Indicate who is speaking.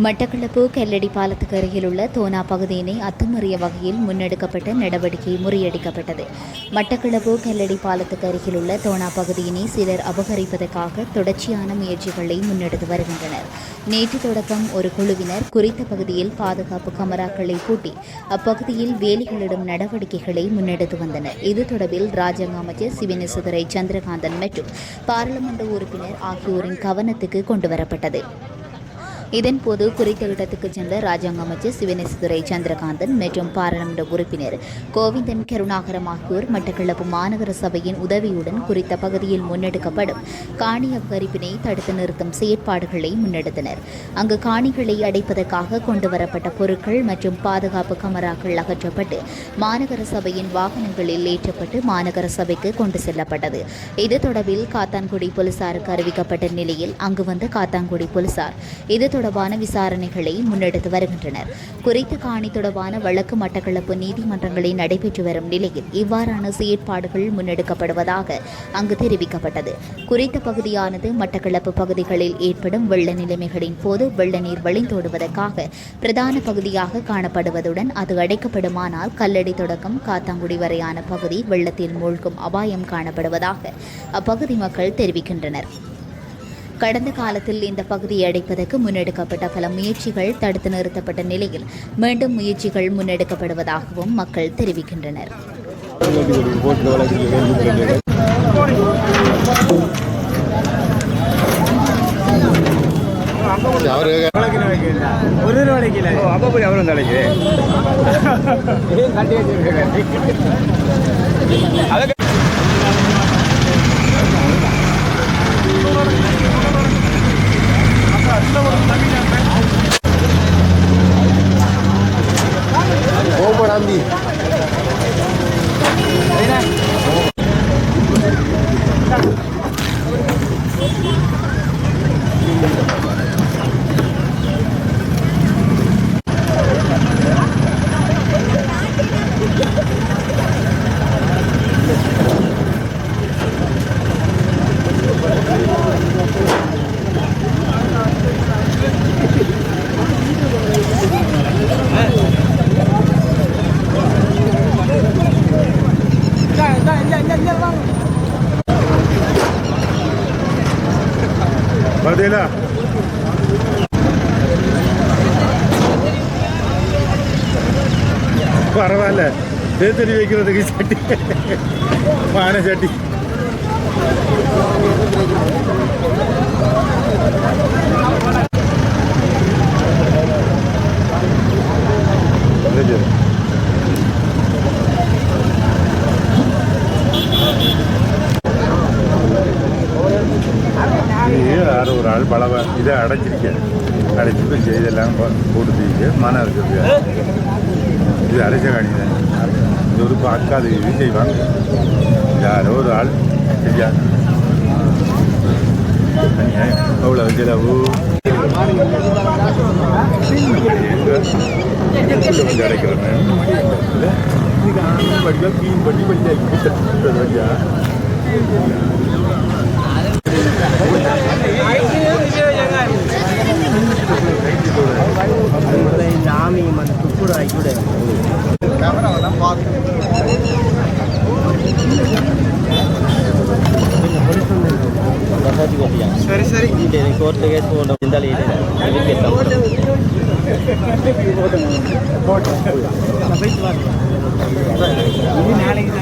Speaker 1: மட்டக்களப்பு கெல்லடி பாலத்துக்கு அருகில் உள்ள தோனா பகுதியினை அத்துமறிய வகையில் முன்னெடுக்கப்பட்ட நடவடிக்கை முறியடிக்கப்பட்டது. மட்டக்களப்பு கெல்லடி பாலத்துக்கு அருகில் உள்ள தோனா பகுதியினை சிலர் அபகரிப்பதற்காக தொடர்ச்சியான முயற்சிகளை முன்னெடுத்து வருகின்றனர். நேற்று தொடக்கம் ஒரு குழுவினர் குறித்த பகுதியில் பாதுகாப்பு கமராக்களை பூட்டி அப்பகுதியில் வேலிகளிடும் நடவடிக்கைகளை முன்னெடுத்து வந்தனர். இது தொடர்பில் ராஜாங்க அமைச்சர் சிவனேசுதுரை சந்திரகாந்தன் மற்றும் பாராளுமன்ற உறுப்பினர் ஆகியோரின் கவனத்துக்கு கொண்டுவரப்பட்டது. இதன்போது குறித்த இடத்துக்கு சென்ற ராஜாங்க அமைச்சர் சிவனேசுதுரை சந்திரகாந்தன் மற்றும் பாராளுமன்ற உறுப்பினர் கோவிந்தன் கருணாகரம் ஆகியோர் மட்டக்களப்பு மாநகர சபையின் உதவியுடன் குறித்த பகுதியில் முன்னெடுக்கப்படும் காணி அபகரிப்பினை தடுத்து நிறுத்தும் செயற்பாடுகளை முன்னெடுத்தனர். அங்கு காணிகளை அடைப்பதற்காக கொண்டுவரப்பட்ட பொருட்கள் மற்றும் பாதுகாப்பு கமராக்கள் அகற்றப்பட்டு மாநகர சபையின் வாகனங்களில் ஏற்றப்பட்டு மாநகர சபைக்கு கொண்டு செல்லப்பட்டது. இது தொடர்பில் காத்தான்குடி போலீசாருக்கு அறிவிக்கப்பட்ட நிலையில் அங்கு வந்த காத்தான்குடி போலீசார் இது தொடர்பான விசாரணைகளை முன்னெடுத்து வருகின்றனர். குறித்த காணி தொடர்பான வழக்கு மட்டக்களப்பு நீதிமன்றங்களில் நடைபெற்று வரும் நிலையில் இவ்வாறான செயற்பாடுகள் முன்னெடுக்கப்படுவதாக அங்கு தெரிவிக்கப்பட்டது. குறித்த பகுதியானது மட்டக்களப்பு பகுதிகளில் ஏற்படும் வெள்ள நிலைமைகளின் போது வெள்ள நீர் வழிந்தோடுவதற்காக பிரதான பகுதியாக காணப்படுவதுடன் அது அடைக்கப்படுமானால் கல்லடி தொடக்கம் காத்தாங்குடி வரையான பகுதி வெள்ளத்தில் மூழ்கும் அபாயம் காணப்படுவதாக அப்பகுதி மக்கள் தெரிவிக்கின்றனர். கடந்த காலத்தில் இந்த பகுதியை அடைப்பதற்கு முன்னெடுக்கப்பட்ட பல முயற்சிகள் தடுத்து நிறுத்தப்பட்ட நிலையில் மீண்டும் முயற்சிகள் முன்னெடுக்கப்படுவதாகவும் மக்கள் தெரிவிக்கின்றனர்.
Speaker 2: ஒரு
Speaker 3: போய் அவரும் தலைக்கு
Speaker 2: 兄
Speaker 3: 弟 മതിയല്ല പറവല്ലേ? ഇതേത്തൊരു വയ്ക്കുന്നത് ചട്ടി പാന ചട്ടി. பல இதை அடைச்சிருக்கேன் அடைச்சிட்டு செய்தெல்லாம் போட்டு மனம் இருக்கிறது இது அடைச்ச காணிதான். இது ஒரு பார்க்காத இது செய்வாங்க யாரோ ஒரு ஆள் சரியா? அவ்வளோ செலவு. கிடைக்கிறேன் படிக்க கிளீன் பண்ணி பண்ணி
Speaker 2: அதுமாதிரி இந்த ஆமி அந்த துப்புரம்
Speaker 4: ஆகி கூட சரி சரி
Speaker 2: நாளைக்கு